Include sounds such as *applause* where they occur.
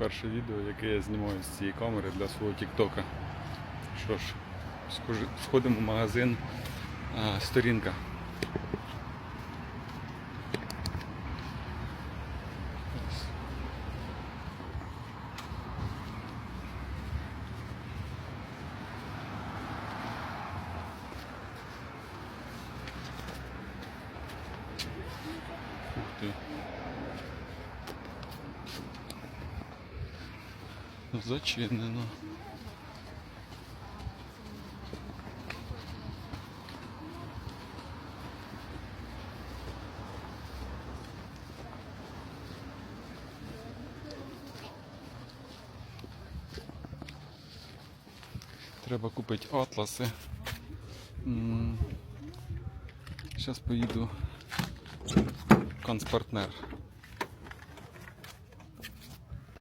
перше відео, яке я знімаю з цієї камери для свого тіктока. Що ж, сходимо в магазин а, сторінка. Ух ти. *laughs* Зачинено. Треба купити атласи. Зараз поїду в канцпартнер.